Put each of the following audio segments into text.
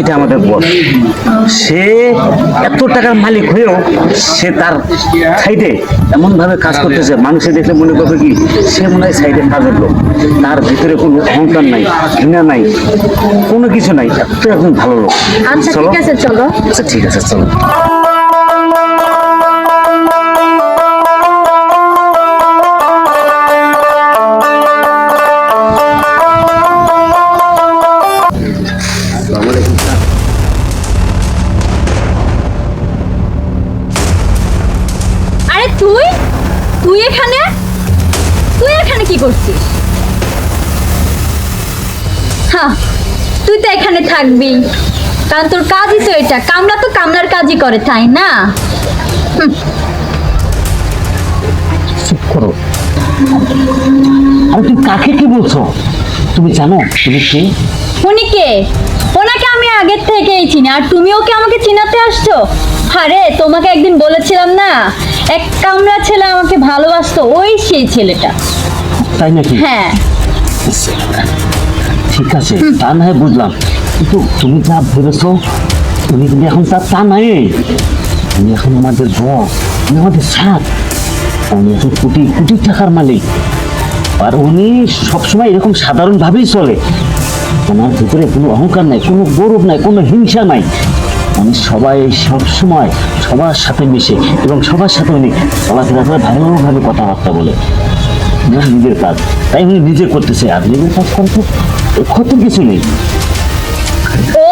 এটা আমাদের বস সে এত টাকার মালিক হয়েও সে তার সাইডে এমন ভাবে কাজ করতেছে মানুষে দেখলে মনে করবে কি সে মনে হয় সাইডে কাজের লোক। তার ভিতরে কোনো অহংকার নাই ঘৃণা নাই কোনো কিছু নাই এত একজন ভালো লোক। আচ্ছা ঠিক আছে চলো। আচ্ছা ঠিক আছে চলো। আরে তুই? তুই এখানে? তুই এখানে কি করছিস? হ্যাঁ তুই তো এখানে থাকবি। কারণ তোর কাজই তো এটা। কামলা তো কামলার কাজই করে তাই না? চুপ করো। আর তুমি কাকে কি বলছো? তুমি জানো? তুমি কে? উনি কে? চিনি আর তুমি ওকে আমাকে চিনাতে আসছো? আরে তোমাকে একদিন বলেছিলাম না এক কামলা ছেলে আমাকে ভালোবাসতো ওই সেই ছেলেটা। তাই নাকি? হ্যাঁ। ঠিক আছে তা না হয় বুঝলাম। কিন্তু তুমি যা ভেবেছো তুমি কিন্তু এখন তা তা নাই। তুমি এখন আমাদের বস তুমি আমাদের সাথ। উনি এখন কোটি কোটি টাকার মালিক। আর উনি সবসময় এরকম সাধারণভাবেই চলে। ওনার ভিতরে কোনো অহংকার নাই, কোনো গৌরব নাই, কোনো হিংসা নাই। উনি সবাই সবসময় সবার সাথে মিশে এবং সবার সাথে উনি চলাফেরা করে ভালোভাবে কথাবার্তা বলে। নিজের কাজ, তাই উনি নিজে করতেছে। আর নিজের কাজ করতে ক্ষতি কিছু নেই। ও,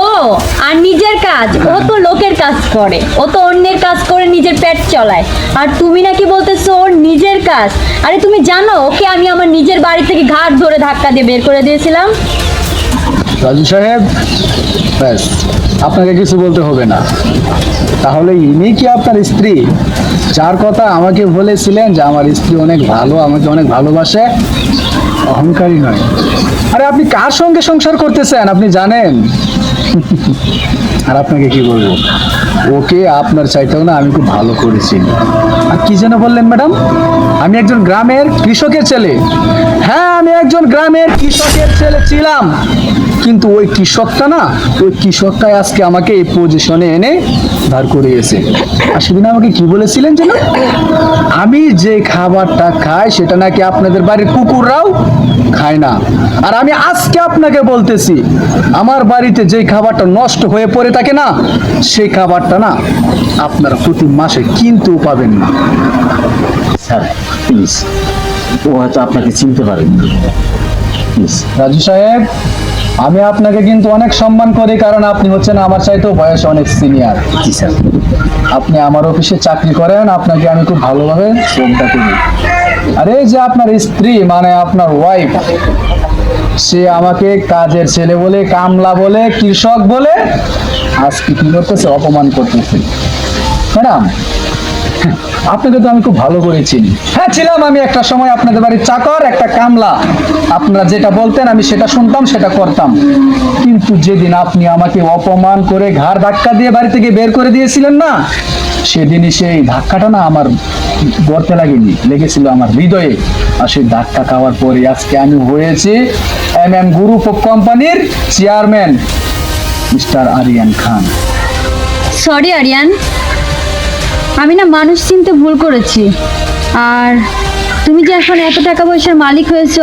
আর নিজের কাজ, ও তো লোকের কাজ করে, ও তো অন্যের কাজ করে নিজের পেট চলায়। আর তুমি নাকি বলতেছো ওর নিজের কাজ। আরে তুমি জানো, ওকে আমি আমার নিজের বাড়ি থেকে ঘাট ধরে ধাক্কা দিয়ে বের করে দিয়েছিলাম। রাজু সাহেব, ব্যাস, আপনাকে কিছু বলতে হবে না। তাহলে ইনি কি আপনার স্ত্রী? যার কথা আমাকে বলেছিলেন যে আমার স্ত্রী অনেক ভালো, আমাকে অনেক ভালোবাসে, অহংকারী নয়। আরে আপনি কার সঙ্গে সংসার করতেছেন? আপনি জানেন? আর আপনাকে কি বলব? ওকে আপনার চাইতেও না আমি খুব ভালো করেছি আর কি যেন বললেন ম্যাডাম? আমি একজন গ্রামের কৃষকের ছেলে। হ্যাঁ আমি একজন গ্রামের কৃষকের ছেলে ছিলাম। কিন্তু ওই কৃষকটা না, ওই কৃষকটাই আজকে আমাকে এই পজিশনে এনে দাঁড় করিয়েছে আর সেদিন আমাকে কি বলেছিলেন যেন? আমি যে খাবারটা খাই সেটা নাকি আপনাদের বাড়ির কুকুররাও খায় না। আর আমি আজকে আপনাকে বলতেছি আমার বাড়িতে যে খাবারটা নষ্ট হয়ে পড়ে থাকে না সেই খাবারটা না আপনারা প্রতি মাসে কিনতেও পাবেন না। স্যার প্লিজ ও হয়তো আপনাকে চিনতে পারেন। প্লিজ রাজু সাহেব আমি আপনাকে কিন্তু অনেক সম্মান করি কারণ আপনি হচ্ছেন আমার চাইতেও বয়সে অনেক সিনিয়র জি স্যার। আপনি আমার অফিসে চাকরি করেন আপনাকে আমি খুব ভালোভাবে শ্রদ্ধা করি। আর এই যে আপনার স্ত্রী মানে আপনার ওয়াইফ সে আমাকে কাজের ছেলে বলে কামলা বলে কৃষক বলে আজকে কি করতেছে? অপমান করতেছে। ম্যাডাম আপনাকে তো আমি খুব ভালো করে চিনি। হ্যাঁ ছিলাম আমি একটা সময় আপনাদের বাড়ির চাকর, একটা কামলা। আপনারা যেটা বলতেন, আমি সেটা শুনতাম, সেটা করতাম। কিন্তু যেদিন আপনি আমাকে অপমান করে ঘাড় ধাক্কা দিয়ে বাড়ি থেকে বের করে দিয়েছিলেন না, সেদিনই সেই ধাক্কাটা না আমার গড়তে লাগেনি, লেগেছিল আমার হৃদয়ে। আর সেই ধাক্কা খাওয়ার পরে আজকে আমি হয়েছি এম এম গ্রুপ অফ কোম্পানির chairman, mister Aryan Khan. Sorry Aryan আমি না মানুষ চিনতে ভুল করেছি। আর তুমি যে এখন এত টাকা পয়সার মালিক হয়েছ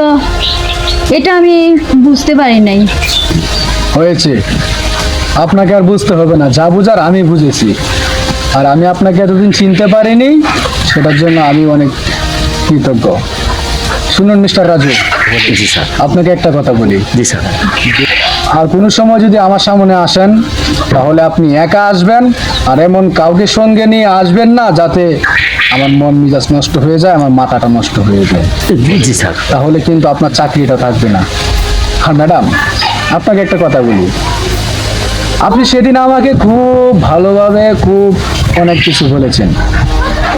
এটা আমি বুঝতে পারি নাই। হয়েছে। আপনাকে আর বুঝতে হবে না যা বুঝার আমি বুঝেছি। আর আমি আপনাকে এতদিন চিনতে পারিনি সেটার জন্য আমি অনেক কৃতজ্ঞ। শুনুন মিস্টার রাজু। স্যার। আপনাকে একটা কথা বলি। জি স্যার। আর কোনো সময় যদি আমার সামনে আসেন তাহলে আপনি একা আসবেন আর এমন কাউকে সঙ্গে নিয়ে আসবেন না যাতে আমার মন মিজাজ নষ্ট হয়ে যায় আমার মাথাটা নষ্ট হয়ে যায়। জি স্যার। তাহলে কিন্তু আপনার চাকরিটা থাকবে না। আর ম্যাডাম আপনাকে একটা কথা বলি। আপনি সেদিন আমাকে খুব ভালোভাবে খুব অনেক কিছু বলেছেন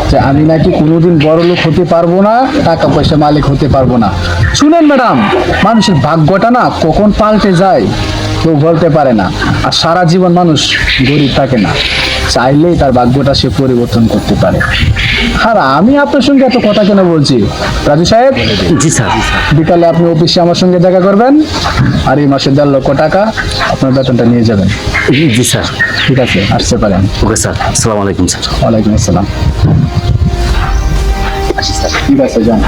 যে আমি নাকি কোনোদিন বড় লোক হতে পারব না টাকা পয়সা মালিক হতে পারব না। শুনেন ম্যাডাম মানুষের ভাগ্যটা না কখন পাল্টে যায়? কেউ বলতে পারে না। আর সারা জীবন মানুষ গরিব থাকে না। চাইলেই তার ভাগ্যটা সে পরিবর্তন করতে পারে। আর আমি আপনার সঙ্গে এত কথা কেন বলছি? রাজু সাহেব? জি স্যার। বিকালে আপনি অফিসে আমার সঙ্গে দেখা করবেন। আর এই মাসে দেড় লক্ষ টাকা আপনার বেতনটা নিয়ে যাবেন। জি স্যার। ঠিক আছে আসতে পারেন। Okay sir. আসসালামু আলাইকুম স্যার। ওয়ালাইকুম আসসালাম। ঠিক আছে যান।